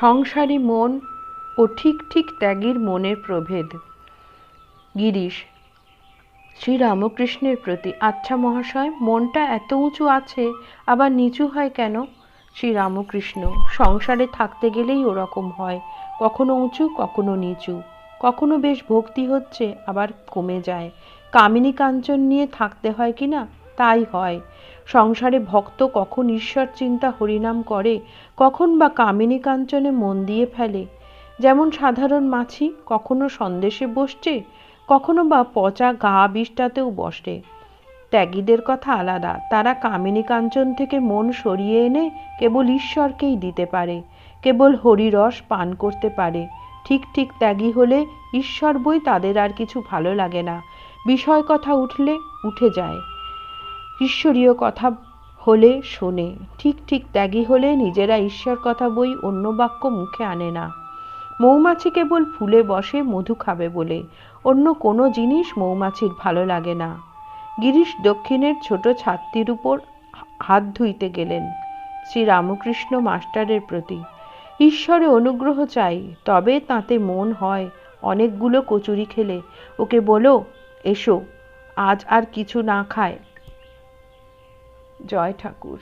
সংসারী মন ও ঠিক ঠিক ত্যাগীর মনের প্রভেদ। গিরিশ, শ্রীরামকৃষ্ণের প্রতি আচ্ছা মহাশয়, মনটা এত উঁচু আছে, আবার নিচু হয় কেন? শ্রীরামকৃষ্ণ, সংসারে থাকতে গেলেই ওরকম হয়, কখনো উঁচু, কখনো নিচু। কখনো বেশ ভক্তি হচ্ছে, আবার কমে যায়। কামিনী কাঞ্চন নিয়ে থাকতে হয় কি না? তাই হয়। সংসারে ভক্ত কখন ঈশ্বর চিন্তা হরিনাম করে, কখন বা কামিনী কাঞ্চনে মন দিয়ে ফেলে। যেমন সাধারণ মাছি কখনো সন্দেশে বসছে, কখনো বা পচা গা বিষ্টাতেও বসে। ত্যাগীদের কথা আলাদা, তারা কামিনী কাঞ্চন থেকে মন সরিয়ে এনে কেবল ঈশ্বরকেই দিতে পারে, কেবল হরিরস পান করতে পারে। ঠিক ঠিক ত্যাগী হলে ঈশ্বর বই তাদের আর কিছু ভালো লাগে না। বিষয় কথা উঠলে উঠে যায়। ঈশ্বরীয় কথা হলে শোনে, ঠিক ঠিক ত্যাগী হলে নিজেরা ঈশ্বর কথা বই অন্য বাক্য মুখে আনে না। মৌমাছি কেবল ফুলে বসে, মধু খাবে বলে। অন্য কোনো জিনিস মৌমাছির ভালো লাগে না। গিরিশ দক্ষিণের ছোট ছাত্রীর উপর হাত ধুইতে গেলেন। শ্রীরামকৃষ্ণ মাস্টারের প্রতি। ঈশ্বরে অনুগ্রহ চাই, তবে তাতে মন হয়, অনেকগুলো কচুরি খেলে। ওকে বলো, এসো, আজ আর কিছু না খায়। জয় ঠাকুর।